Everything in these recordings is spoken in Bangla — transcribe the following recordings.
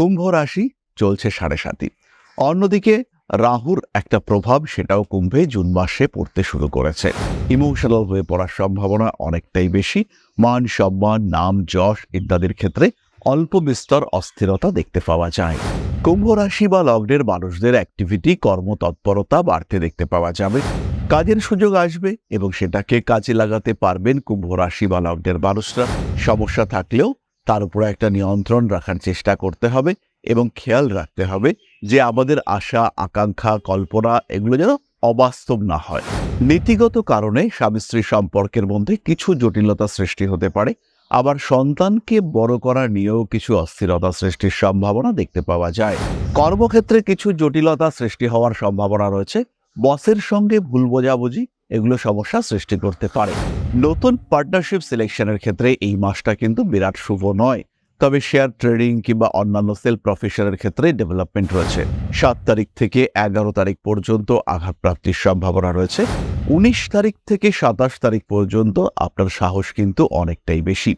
কুম্ভ রাশি চলছে সাড়ে সাতি অন্যদিকে রাহুর একটা প্রভাব সেটাও কুম্ভে জুন মাসে পড়তে শুরু করেছে। ইমোশনাল হয়ে পড়ার সম্ভাবনা অনেকটাই বেশি। মান সম্মান, নাম যশ ইত্যাদির ক্ষেত্রে অল্প বিস্তর অস্থিরতা দেখতে পাওয়া যায়। কুম্ভ রাশি বা লগ্নের মানুষদের অ্যাক্টিভিটি কর্মতৎপরতা বাড়তে দেখতে পাওয়া যাবে। কাজের সুযোগ আসবে এবং সেটাকে কাজে লাগাতে পারবেন কুম্ভ রাশি বা লগ্নের মানুষরা। সমস্যা থাকলেও তার উপরে একটা নিয়ন্ত্রণ রাখার চেষ্টা করতে হবে এবং খেয়াল রাখতে হবে যে আমাদের আশা, আকাঙ্ক্ষা, কল্পনা এগুলো যেন অবাস্তব না হয়। নীতিগত কারণে স্বামী স্ত্রী সম্পর্কের মধ্যে কিছু জটিলতা সৃষ্টি হতে পারে। আবার সন্তানকে বড় করা নিয়েও কিছু অস্থিরতা সৃষ্টির সম্ভাবনা দেখতে পাওয়া যায়। কর্মক্ষেত্রে কিছু জটিলতা সৃষ্টি হওয়ার সম্ভাবনা রয়েছে। বসের সঙ্গে ভুল বোঝাবুঝি এগুলো সমস্যা সৃষ্টি করতে পারে। নতুন পার্টনারশিপ সিলেকশনের ক্ষেত্রে এই মাসটা কিন্তু বিরাট শুভ নয়। তবে শেয়ার ট্রেডিং কিংবা অন্যান্য সেল প্রফেশনের ক্ষেত্রে ডেভেলপমেন্ট রয়েছে। সাত তারিখ থেকে এগারো তারিখ পর্যন্ত আঘাত প্রাপ্তির সম্ভাবনা রয়েছে। উনিশ তারিখ থেকে সাতাশ তারিখ পর্যন্ত আপনার সাহস কিন্তু অনেকটাই বেশি।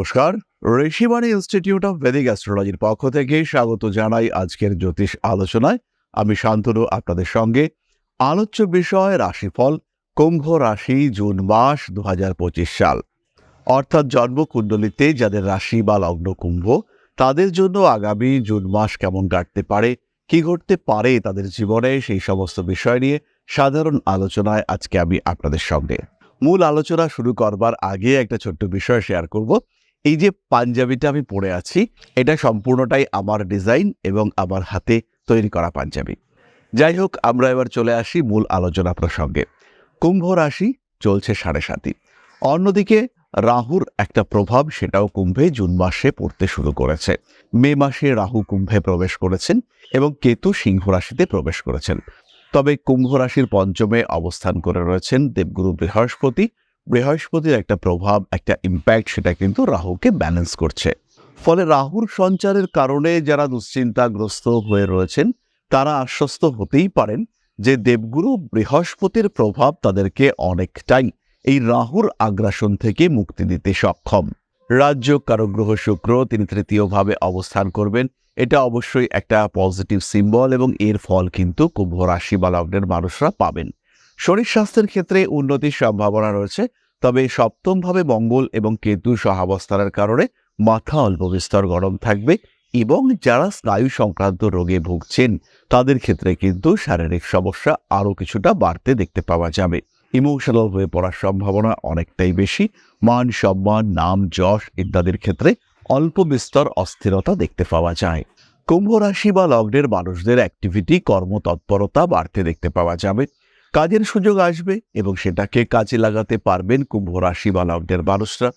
নমস্কার। ঋষিবাণী ইনস্টিটিউট অফ ভেদিক অ্যাস্ট্রোলজির পক্ষ থেকে স্বাগত জানাই আজকের জ্যোতিষ আলোচনায়। আমি শান্তনু, আপনাদের সঙ্গে। আলোচ্য বিষয় রাশিফল, কুম্ভ রাশি, জুন মাস দু সাল। অর্থাৎ জন্মকুণ্ডলিতে যাদের রাশি বা লগ্ন কুম্ভ, তাদের জন্য আগামী জুন মাস কেমন কাটতে পারে, কি ঘটতে পারে তাদের জীবনে, সেই সমস্ত বিষয় নিয়ে সাধারণ আলোচনায় আজকে আমি আপনাদের সঙ্গে। মূল আলোচনা শুরু করবার আগে একটা ছোট্ট বিষয় শেয়ার করব। এই যে পাঞ্জাবিটা আমি পরে আছি, এটা সম্পূর্ণটাই আমার ডিজাইন এবং আমার হাতে তৈরি করা পাঞ্জাবি। যাই হোক, আমরা এবার চলে আসি মূল আলোচনা প্রসঙ্গে। কুম্ভ রাশি চলছে সাড়ে সাতই। অন্যদিকে রাহুর একটা প্রভাব সেটাও কুম্ভে জুন মাসে পড়তে শুরু করেছে। মে মাসে রাহু কুম্ভে প্রবেশ করেছেন এবং কেতু সিংহ রাশিতে প্রবেশ করেছেন। তবে কুম্ভ রাশির পঞ্চমে অবস্থান করে রয়েছেন দেবগুরু বৃহস্পতি বৃহস্পতির একটা প্রভাব, একটা ইম্প্যাক্ট সেটা কিন্তু রাহুকে ব্যালেন্স করছে। ফলে রাহুর সঞ্চারের কারণে যারা দুশ্চিন্তাগ্রস্ত হয়ে রয়েছেন, তারা আশ্বস্ত হতেই পারেন যে দেবগুরু বৃহস্পতির প্রভাব তাদেরকে অনেকটাই এই রাহুর আগ্রাসন থেকে মুক্তি দিতে সক্ষম। রাজ্য কারগ্রহ শুক্র, তিনি তৃতীয়ভাবে অবস্থান করবেন। এটা অবশ্যই একটা পজিটিভ সিম্বল এবং এর ফল কিন্তু কুম্ভ রাশি বা লগ্নের মানুষরা পাবেন। শরীর স্বাস্থ্যের ক্ষেত্রে উন্নতির সম্ভাবনা রয়েছে। তবে সপ্তমভাবে মঙ্গল এবং কেতু সহাবস্থানের কারণে মাথা অল্প বিস্তর গরম থাকবে এবং যারা স্নায়ু সংক্রান্ত রোগে ভুগছেন, তাদের ক্ষেত্রে কিন্তু শারীরিক সমস্যা আরও কিছুটা বাড়তে দেখতে পাওয়া যাবে। ইমোশনাল হয়ে পড়ার সম্ভাবনা অনেকটাই বেশি। মান সম্মান, নাম যশ ইত্যাদির ক্ষেত্রে অল্প বিস্তর অস্থিরতা দেখতে পাওয়া যায়। কুম্ভ রাশি বা লগ্নের মানুষদের অ্যাক্টিভিটি কর্মতৎপরতা বাড়তে দেখতে পাওয়া যাবে। কাজের সুযোগ আসবে এবং সেটাকে কাজে লাগাতে পারবেন কুম্ভ রাশি বা লগ্নের মানুষরা।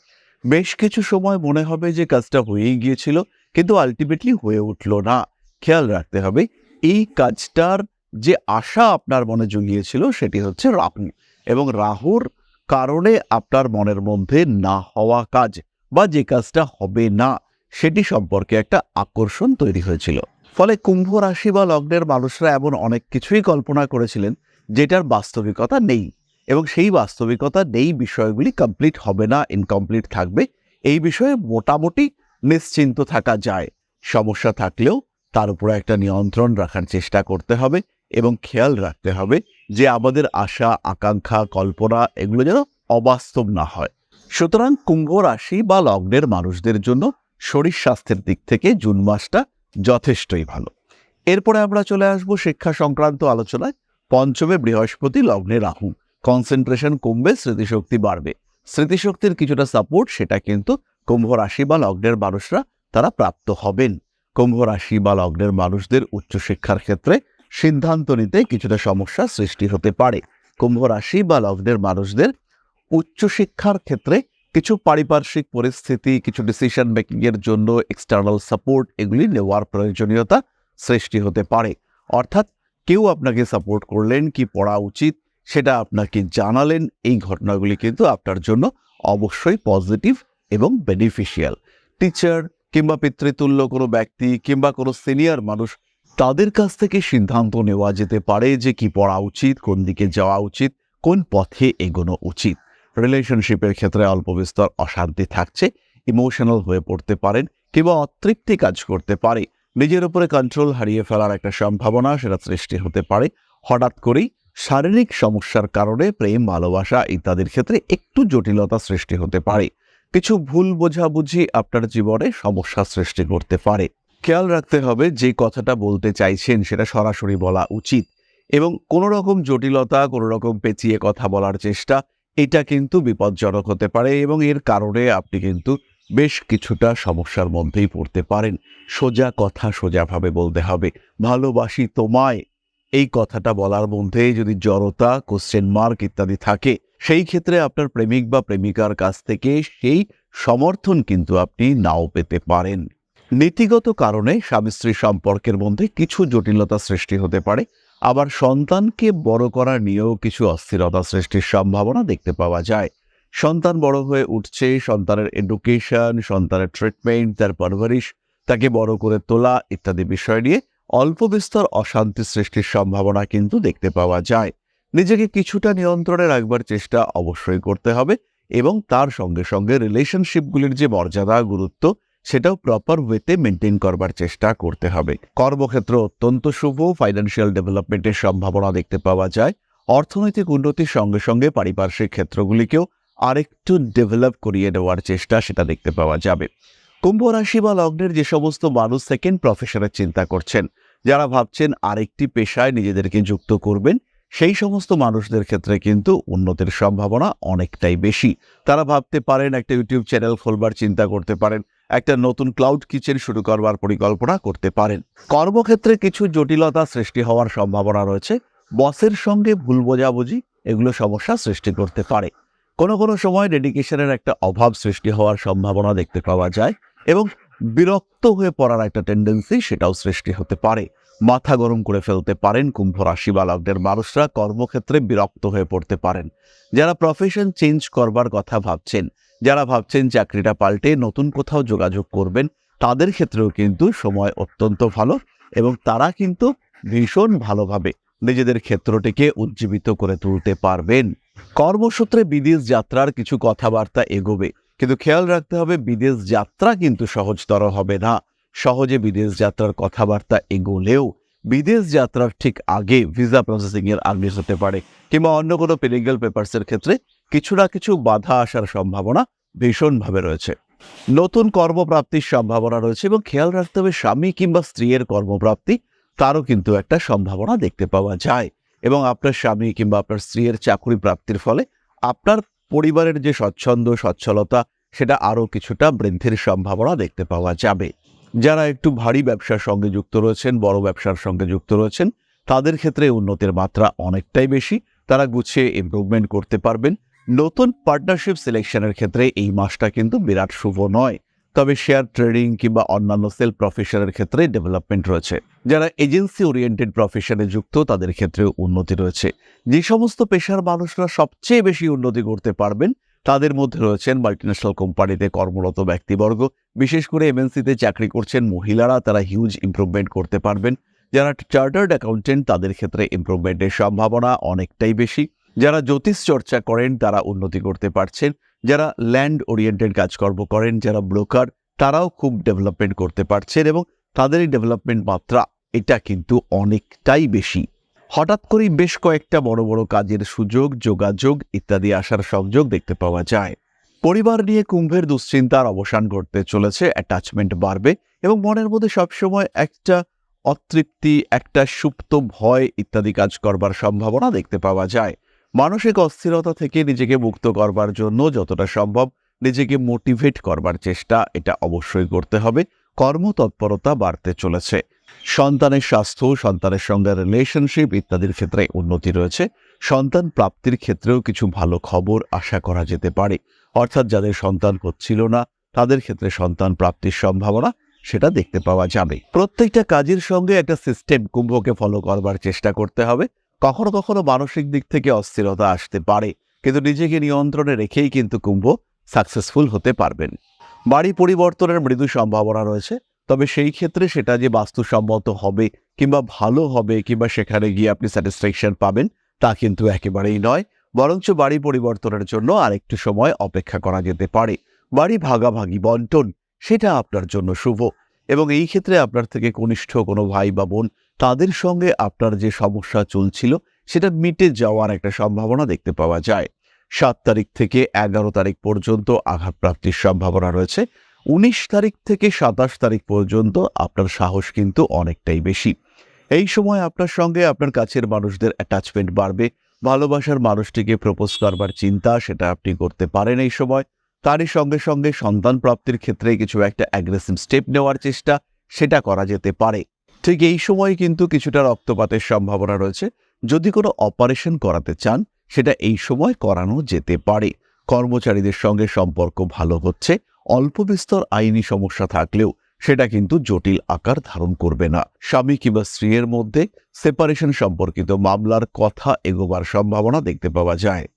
বেশ কিছু সময় মনে হবে যে কাজটা হয়েই গিয়েছিল, কিন্তু আলটিমেটলি হয়ে উঠল না। খেয়াল রাখতে হবে, এই কাজটার যে আশা আপনার মনে জুগিয়েছিল সেটি হচ্ছে রাহু এবং রাহুর কারণে আপনার মনের মধ্যে না হওয়া কাজ বা যে কাজটা হবে না, সেটি সম্পর্কে একটা আকর্ষণ তৈরি হয়েছিল। ফলে কুম্ভ রাশি বা লগ্নের মানুষরা এমন অনেক কিছুই কল্পনা করেছিলেন যেটার বাস্তবিকতা নেই। এবং সেই বাস্তবিকতা নেই, বিষয়গুলি কমপ্লিট হবে না ইনকমপ্লিট থাকবে। এই বিষয়ে মোটামুটি নিশ্চিন্ত থাকা যায়। সমস্যা থাকলেও তার উপরে একটা নিয়ন্ত্রণ রাখার চেষ্টা করতে হবে এবং খেয়াল রাখতে হবে যে আমাদের আশা, আকাঙ্ক্ষা, কল্পনা এগুলো যেন অবাস্তব না হয়। সুতরাং কুম্ভ রাশি বা লগ্নের মানুষদের জন্য শরীর স্বাস্থ্যের দিক থেকে জুন মাসটা যথেষ্টই ভালো। এরপরে আমরা চলে আসব শিক্ষা সংক্রান্ত আলোচনায়। পঞ্চমে বৃহস্পতি লগ্নে রাহু। কনসেন্ট্রেশন কমবে, স্মৃতিশক্তি বাড়বে। স্মৃতিশক্তির কিছুটা সাপোর্ট সেটা কিন্তু কুম্ভ রাশি বা লগ্নের মানুষরা তারা প্রাপ্ত হবেন। কুম্ভ রাশি বা লগ্নের মানুষদের উচ্চশিক্ষার ক্ষেত্রে সিদ্ধান্ত নিতে কিছুটা সমস্যা সৃষ্টি হতে পারে। কুম্ভ রাশি বা লগ্নের মানুষদের উচ্চশিক্ষার ক্ষেত্রে কিছু পারিপার্শ্বিক পরিস্থিতি, কিছু ডিসিশন মেকিংয়ের জন্য এক্সটার্নাল সাপোর্ট এগুলি নেওয়ার প্রয়োজনীয়তা সৃষ্টি হতে পারে। অর্থাৎ কেউ আপনাকে সাপোর্ট করলেন, কি পড়া উচিত সেটা আপনাকে জানালেন, এই ঘটনাগুলি কিন্তু আপনার জন্য অবশ্যই পজিটিভ এবং বেনিফিশিয়াল টিচার কিংবা পিতৃতুল্য কোনো ব্যক্তি কিংবা কোনো সিনিয়র মানুষ তাদের কাছ থেকে সিদ্ধান্ত নেওয়া যেতে পারে যে কি পড়া উচিত, কোন দিকে যাওয়া উচিত, কোন পথে এগোনো উচিত। রিলেশনশিপের ক্ষেত্রে অল্প বিস্তর অশান্তি থাকছে ইমোশনাল হয়ে পড়তে পারেন কিংবা অতৃপ্তি কাজ করতে পারে। নিজের উপরে কন্ট্রোল হারিয়ে ফেলার একটা সম্ভাবনা সেটা সৃষ্টি হতে পারে। হঠাৎ করেই শারীরিক সমস্যার কারণে প্রেম, ভালোবাসা ইত্যাদির ক্ষেত্রে একটু জটিলতা সৃষ্টি হতে পারে। কিছু ভুল বোঝাবুঝি আপনার জীবনে সমস্যা সৃষ্টি করতে পারে। খেয়াল রাখতে হবে যে কথাটা বলতে চাইছেন সেটা সরাসরি বলা উচিত এবং কোনো রকম জটিলতা কোনো রকম পেঁচিয়ে কথা বলার চেষ্টা, এটা কিন্তু বিপজ্জনক হতে পারে এবং এর কারণে আপনি কিন্তু বেশ কিছুটা সমস্যার মধ্যেই পড়তে পারেন। সোজা কথা সোজাভাবে বলতে হবে, ভালোবাসি তোমায়। এই কথাটা বলার মধ্যে যদি জড়তা কোশ্চেন মার্ক ইত্যাদি থাকে, সেই ক্ষেত্রে আপনার প্রেমিক বা প্রেমিকার কাছ থেকে সেই সমর্থন কিন্তু আপনি নাও পেতে পারেন। নীতিগত কারণে স্বামী স্ত্রী সম্পর্কের মধ্যে কিছু জটিলতা সৃষ্টি হতে পারে। আবার সন্তানকে বড় করা নিয়েও কিছু অস্থিরতা সৃষ্টির সম্ভাবনা দেখতে পাওয়া যায়। সন্তান বড় হয়ে উঠছে, সন্তানের এডুকেশন সন্তানের ট্রিটমেন্ট তার পরবরিশ, তাকে বড় করে তোলা ইত্যাদি বিষয় নিয়ে অল্প বিস্তর অশান্তি সৃষ্টির সম্ভাবনা কিন্তু দেখতে পাওয়া যায়। নিজেকে কিছুটা নিয়ন্ত্রণে রাখবার চেষ্টা অবশ্যই করতে হবে এবং তার সঙ্গে সঙ্গে রিলেশনশিপগুলির যে মর্যাদা, গুরুত্ব, সেটাও প্রপার ওয়েতে মেনটেন করবার চেষ্টা করতে হবে। কর্মক্ষেত্র অত্যন্ত শুভ ফাইন্যান্সিয়াল ডেভেলপমেন্টের সম্ভাবনা দেখতে পাওয়া যায়। অর্থনৈতিক উন্নতির সঙ্গে সঙ্গে পারিপার্শ্বিক ক্ষেত্রগুলিকেও আরেকটু ডেভেলপ করিয়ে নেওয়ার চেষ্টা সেটা দেখতে পাওয়া যাবে। কুম্ভ রাশি বা লগ্নের যে সমস্ত মানুষ সেকেন্ড প্রফেশনের চিন্তা করছেন, যারা ভাবছেন আরেকটি পেশায় নিজেদেরকে যুক্ত করবেন, সেই সমস্ত মানুষদের ক্ষেত্রে কিন্তু উন্নতির সম্ভাবনা অনেকটাই বেশি। তারা ভাবতে পারেন, একটা ইউটিউব চ্যানেল খোলবার চিন্তা করতে পারেন, একটা নতুন ক্লাউড কিচেন শুরু করবার পরিকল্পনা করতে পারেন। কর্মক্ষেত্রে কিছু জটিলতা সৃষ্টি হওয়ার সম্ভাবনা রয়েছে। বসের সঙ্গে ভুল বোঝাবুঝি, এগুলো সমস্যা সৃষ্টি করতে পারে। কোনো কোনো সময় ডেডিকেশনের একটা অভাব সৃষ্টি হওয়ার সম্ভাবনা দেখতে পাওয়া যায় এবং বিরক্ত হয়ে পড়ার একটা টেন্ডেন্সি সেটাও সৃষ্টি হতে পারে। মাথা গরম করে ফেলতে পারেন কুম্ভ রাশি বা লগ্নের মানুষরা কর্মক্ষেত্রে বিরক্ত হয়ে পড়তে পারেন। যারা প্রফেশন চেঞ্জ করবার কথা ভাবছেন, যারা ভাবছেন চাকরিটা পাল্টে নতুন কোথাও যোগাযোগ করবেন, তাদের ক্ষেত্রেও কিন্তু সময় অত্যন্ত ভালো এবং তারা কিন্তু ভীষণ ভালোভাবে নিজেদের ক্ষেত্রটিকে উজ্জীবিত করে তুলতে পারবেন। কর্মসূত্রে বিদেশ যাত্রার কিছু কথাবার্তা এগোবে, কিন্তু খেয়াল রাখতে হবে বিদেশ যাত্রা কিন্তু সহজতর হবে না। সহজে বিদেশ যাত্রার কথাবার্তা এগোলেও বিদেশ যাত্রার ঠিক আগে ভিসা প্রসেসিং এর আগে হতে পারে, কিংবা অন্য কোনো পেলিগাল পেপারসের ক্ষেত্রে কিছু না কিছু বাধা আসার সম্ভাবনা ভীষণভাবে রয়েছে। নতুন কর্মপ্রাপ্তির সম্ভাবনা রয়েছে এবং খেয়াল রাখতে হবে স্বামী কিংবা স্ত্রীর কর্মপ্রাপ্তি, তারও কিন্তু একটা সম্ভাবনা দেখতে পাওয়া যায়। এবং আপনার স্বামী কিংবা আপনার স্ত্রীর চাকরি প্রাপ্তির ফলে আপনার পরিবারের যে স্বচ্ছন্দ, সচ্ছলতা, সেটা আরও কিছুটা বৃদ্ধির সম্ভাবনা দেখতে পাওয়া যাবে। যারা একটু ভারী ব্যবসার সঙ্গে যুক্ত রয়েছেন, বড় ব্যবসার সঙ্গে যুক্ত রয়েছেন, তাদের ক্ষেত্রে উন্নতির মাত্রা অনেকটাই বেশি। তারা গুছিয়ে ইমপ্রুভমেন্ট করতে পারবেন। নতুন পার্টনারশিপ সিলেকশনের ক্ষেত্রে এই মাসটা কিন্তু বিরাট শুভ নয়। তবে শেয়ার ট্রেডিং কিংবা অন্যান্য সেল প্রফেশনের ক্ষেত্রে ডেভেলপমেন্ট রয়েছে। যারা এজেন্সি ওরিয়েন্টেড প্রফেশনে যুক্ত, তাদের ক্ষেত্রেও উন্নতি রয়েছে। যে সমস্ত পেশার মানুষরা সবচেয়ে বেশি উন্নতি করতে পারবেন, তাদের মধ্যে রয়েছেন মাল্টিন্যাশনাল কোম্পানিতে কর্মরত ব্যক্তিবর্গ। বিশেষ করে এমএনসিতে চাকরি করছেন মহিলারা, তারা হিউজ ইমপ্রুভমেন্ট করতে পারবেন। যারা চার্টার্ড অ্যাকাউন্টেন্ট তাদের ক্ষেত্রে ইম্প্রুভমেন্টের সম্ভাবনা অনেকটাই বেশি। যারা জ্যোতিষ চর্চা করেন, তারা উন্নতি করতে পারছেন। যারা ল্যান্ড ওরিয়েন্টেড কাজকর্ম করেন, যারা ব্রোকার তারাও খুব ডেভেলপমেন্ট করতে পারছেন এবং তাদের এই ডেভেলপমেন্ট মাত্রা এটা কিন্তু অনেকটাই বেশি। হঠাৎ করেই বেশ কয়েকটা বড় বড় কাজের সুযোগ, যোগাযোগ ইত্যাদি আসার সংযোগ দেখতে পাওয়া যায়। পরিবার নিয়ে কুম্ভের দুশ্চিন্তার অবসান ঘটতে চলেছে অ্যাটাচমেন্ট বাড়বে এবং মনের মধ্যে সবসময় একটা অতৃপ্তি, একটা সুপ্ত ভয় ইত্যাদি কাজ করবার সম্ভাবনা দেখতে পাওয়া যায়। মানসিক অস্থিরতা থেকে নিজেকে মুক্ত করবার জন্য যতটা সম্ভব নিজেকে মোটিভেট করবার চেষ্টা, এটা অবশ্যই করতে হবে। কর্মতৎপরতা বাড়তে চলেছে। সন্তানের স্বাস্থ্য, সন্তানের সঙ্গে রিলেশনশিপ ইত্যাদির ক্ষেত্রে উন্নতি রয়েছে। সন্তান প্রাপ্তির ক্ষেত্রেও কিছু ভালো খবর আশা করা যেতে পারে। অর্থাৎ যাদের সন্তান হচ্ছিল না, তাদের ক্ষেত্রে সন্তান প্রাপ্তির সম্ভাবনা সেটা দেখতে পাওয়া যাবে। প্রত্যেকটা কাজের সঙ্গে একটা সিস্টেম কুম্ভকে ফলো করবার চেষ্টা করতে হবে। কখনো কখনো মানসিক দিক থেকে অস্থিরতা আসতে পারে, কিন্তু নিজেকে নিয়ন্ত্রণে রেখেই কিন্তু কুম্ভ সাকসেসফুল হতে পারবেন। বাড়ি পরিবর্তনের মৃদু সম্ভাবনা রয়েছে, তবে সেই ক্ষেত্রে সেটা যে বাস্তুসম্মত হবে কিংবা ভালো হবে কিংবা সেখানে গিয়ে আপনি স্যাটিসফ্যাকশন পাবেন, তা কিন্তু একেবারেই নয়। বরঞ্চ বাড়ি পরিবর্তনের জন্য আরেকটু সময় অপেক্ষা করা যেতে পারে। বাড়ি ভাগাভাগি, বন্টন, সেটা আপনার জন্য শুভ। এবং এই ক্ষেত্রে আপনার থেকে কনিষ্ঠ কোনো ভাই বা বোন, তাদের সঙ্গে আপনার যে সমস্যা চলছিল, সেটা মিটে যাওয়ার একটা সম্ভাবনা দেখতে পাওয়া যায়। সাত তারিখ থেকে এগারো তারিখ পর্যন্ত আঘাতপ্রাপ্তির সম্ভাবনা রয়েছে। উনিশ তারিখ থেকে সাতাশ তারিখ পর্যন্ত আপনার সাহস কিন্তু অনেকটাই বেশি। এই সময় আপনার সঙ্গে আপনার কাছের মানুষদের অ্যাটাচমেন্ট বাড়বে। ভালোবাসার মানুষটিকে প্রপোজ করবার চিন্তা, সেটা আপনি করতে পারেন এই সময়। তারই সঙ্গে সঙ্গে সন্তান প্রাপ্তির ক্ষেত্রে কিছু একটা অ্যাগ্রেসিভ স্টেপ নেওয়ার চেষ্টা সেটা করা যেতে পারে। ঠিক এই সময় কিন্তু কিছুটা রক্তপাতের সম্ভাবনা রয়েছে। যদি কোনো অপারেশন করাতে চান, সেটা এই সময় করানো যেতে পারে। কর্মচারীদের সঙ্গে সম্পর্ক ভালো হচ্ছে, অল্প বিস্তর আইনি সমস্যা থাকলেও সেটা কিন্তু জটিল আকার ধারণ করবে না। স্বামী কিংবা স্ত্রীর মধ্যে সেপারেশন সম্পর্কিত মামলার কথা এগোবার সম্ভাবনা দেখতে পাওয়া যায়।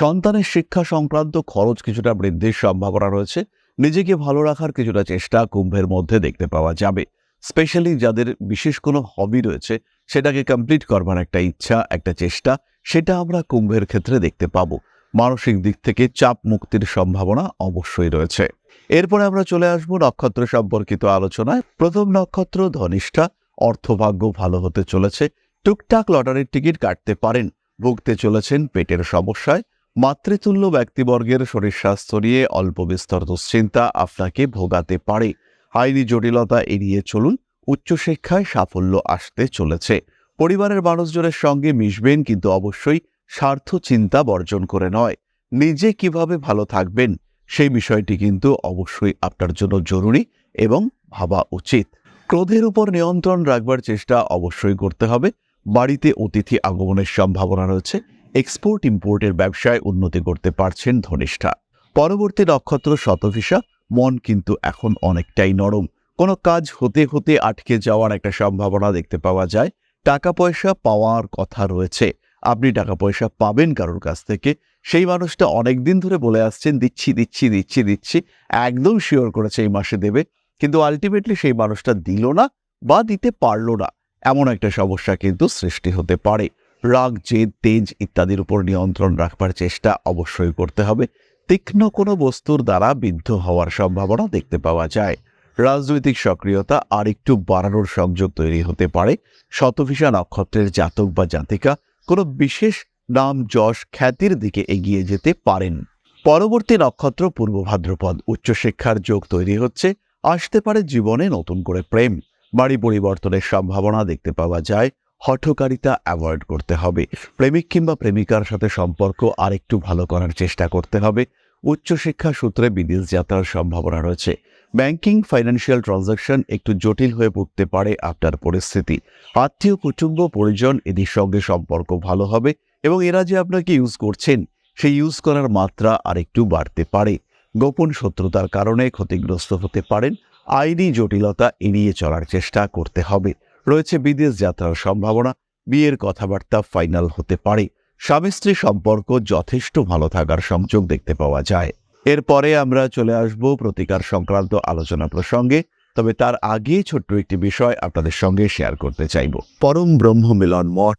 সন্তানের শিক্ষা সংক্রান্ত খরচ কিছুটা বৃদ্ধির সম্ভাবনা রয়েছে। নিজেকে ভালো রাখার কিছুটা চেষ্টা কুম্ভের মধ্যে দেখতে পাওয়া যাবে। স্পেশালি যাদের বিশেষ কোনো হবি রয়েছে, সেটাকে কমপ্লিট করবার একটা ইচ্ছা, একটা চেষ্টা, সেটা আমরা কুম্ভের ক্ষেত্রে দেখতে পাবো। মানসিক দিক থেকে চাপ মুক্তির সম্ভাবনা অবশ্যই রয়েছে। এরপরে আমরা চলে আসব নক্ষত্র সম্পর্কিত আলোচনায়। প্রথম নক্ষত্র ধনিষ্ঠা, অর্থভাগ্য ভালো হতে চলেছে। টুকটাক লটারির টিকিট কাটতে পারেন, ভুগতে চলেছেন, পেটের সমস্যায়। মাতৃতুল্য ব্যক্তিবর্গের শরীর স্বাস্থ্য নিয়ে অল্প বিস্তর দুশ্চিন্তা আপনাকে ভোগাতে পারে। আইনি জটিলতা এড়িয়ে চলুন, উচ্চশিক্ষায় সাফল্য আসতে চলেছে। পরিবারের মানুষজনের সঙ্গে মিশবেন কিন্তু অবশ্যই স্বার্থ চিন্তা বর্জন করে নয়। নিজে কীভাবে ভালো থাকবেন, সেই বিষয়টি কিন্তু অবশ্যই আপনার জন্য জরুরি এবং ভাবা উচিত। ক্রোধের উপর নিয়ন্ত্রণ রাখবার চেষ্টা অবশ্যই করতে হবে। বাড়িতে অতিথি আগমনের সম্ভাবনা রয়েছে। এক্সপোর্ট ইম্পোর্টের ব্যবসায় উন্নতি করতে পারছেন ধনিষ্ঠা। পরবর্তী নক্ষত্র শতভিসা, মন কিন্তু এখন অনেকটাই নরম। কোনো কাজ হতে হতে আটকে যাওয়ার একটা সম্ভাবনা দেখতে পাওয়া যায়। টাকা পয়সা পাওয়ার কথা রয়েছে। আপনি টাকা পয়সা পাবেন কারোর কাছ থেকে। সেই মানুষটা অনেক দিন ধরে বলে আসছেন, দিচ্ছি দিচ্ছি দিচ্ছি দিচ্ছি। একদম শিওর করেছে এই মাসে দেবে। কিন্তু আলটিমেটলি সেই মানুষটা দিল না বা দিতে পারল না। এমন একটা সমস্যা কিন্তু সৃষ্টি হতে পারে। রাগ, জেদ, তেজ ইত্যাদির উপর নিয়ন্ত্রণ রাখবার চেষ্টা অবশ্যই করতে হবে। তীক্ষ্ণ কোনো বস্তুর দ্বারা বিদ্ধ হওয়ার সম্ভাবনা দেখতে পাওয়া যায়। রাজনৈতিক সক্রিয়তা আর একটু বাড়ানোর সংযোগ তৈরি হতে পারে। শতভিসা নক্ষত্রের জাতক বা জাতিকা কোনো বিশেষ নাম, যশ, খ্যাতির দিকে এগিয়ে যেতে পারেন। পরবর্তী নক্ষত্র পূর্ব ভাদ্রপদ, উচ্চশিক্ষার যোগ তৈরি হচ্ছে। আসতে পারে জীবনে নতুন করে প্রেম। বাড়ি পরিবর্তনের সম্ভাবনা দেখতে পাওয়া যায়। হঠকারিতা অ্যাভয়েড করতে হবে। প্রেমিক কিংবা প্রেমিকার সাথে সম্পর্ক আরেকটু ভালো করার চেষ্টা করতে হবে। উচ্চশিক্ষা সূত্রে বিদেশ যাত্রার সম্ভাবনা রয়েছে। ব্যাংকিং ফাইন্যান্সিয়াল ট্রানজাকশন একটু জটিল হয়ে পড়তে পারে আপনার পরিস্থিতি। আত্মীয়, কুটুম্ব, পরিজন এদের সঙ্গে সম্পর্ক ভালো হবে এবং এরা যে আপনাকে ইউজ করছেন, সেই ইউজ করার মাত্রা আরেকটু বাড়তে পারে। গোপন শত্রুতার কারণে ক্ষতিগ্রস্ত হতে পারেন। আইনি জটিলতা এড়িয়ে চলার চেষ্টা করতে হবে। রয়েছে বিদেশ যাত্রার সম্ভাবনা, বিয়ের কথাবার্তা ফাইনাল হতে পারে। স্বামী স্ত্রী সম্পর্ক যথেষ্ট ভালো থাকার সংযোগ দেখতে পাওয়া যায়। এরপরে আমরা চলে আসব প্রতিকার সংক্রান্ত আলোচনা প্রসঙ্গে, তবে তার আগে ছোট্ট একটি বিষয় আপনাদের সঙ্গে শেয়ার করতে চাইব। পরম ব্রহ্ম মিলন মঠ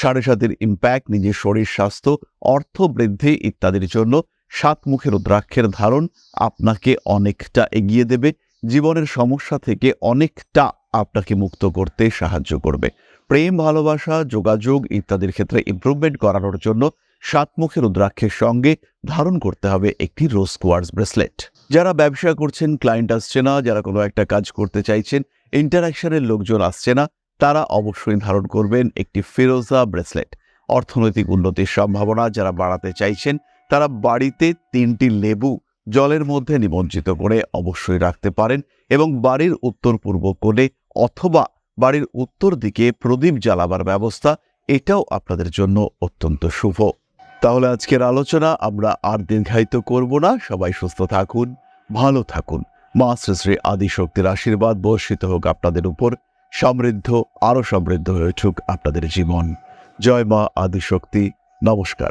সাড়ে সাতের ইম্প্যাক্ট নিজের শরীর স্বাস্থ্য, অর্থ বৃদ্ধি ইত্যাদির জন্য সাত মুখের রুদ্রাক্ষের ধারণ আপনাকে অনেকটা এগিয়ে দেবে। জীবনের সমস্যা থেকে অনেকটা আপনাকে মুক্ত করতে সাহায্য করবে। প্রেম, ভালোবাসা, যোগাযোগ ইত্যাদির ক্ষেত্রে ইমপ্রুভমেন্ট করানোর জন্য সাত মুখের রুদ্রাক্ষের সঙ্গে ধারণ করতে হবে একটি রোজ কোয়ার্স ব্রেসলেট যারা ব্যবসা করছেন ক্লায়েন্ট আসছে না, যারা কোনো একটা কাজ করতে চাইছেন ইন্টারাকশনের লোকজন আসছে না তারা অবশ্যই ধারণ করবেন একটি ফিরোজা ব্রেসলেট। অর্থনৈতিক উন্নতির সম্ভাবনা যারা বাড়াতে চাইছেন, তারা বাড়িতে তিনটি লেবু জলের মধ্যে নিমজ্জিত করে অবশ্যই রাখতে পারেন এবং বাড়ির উত্তর পূর্ব কোণে অথবা বাড়ির উত্তর দিকে প্রদীপ জ্বালাবার ব্যবস্থা, এটাও আপনাদের জন্য অত্যন্ত শুভ। তাহলে আজকের আলোচনা আমরা আর দীর্ঘায়িত করব না। সবাই সুস্থ থাকুন, ভালো থাকুন। মা শ্রী শ্রী আদিশক্তির আশীর্বাদ বর্ষিত হোক আপনাদের উপর। সমৃদ্ধ আরও সমৃদ্ধ হয়ে উঠুক আপনাদের জীবন। জয় মা আদিশক্তি। নমস্কার।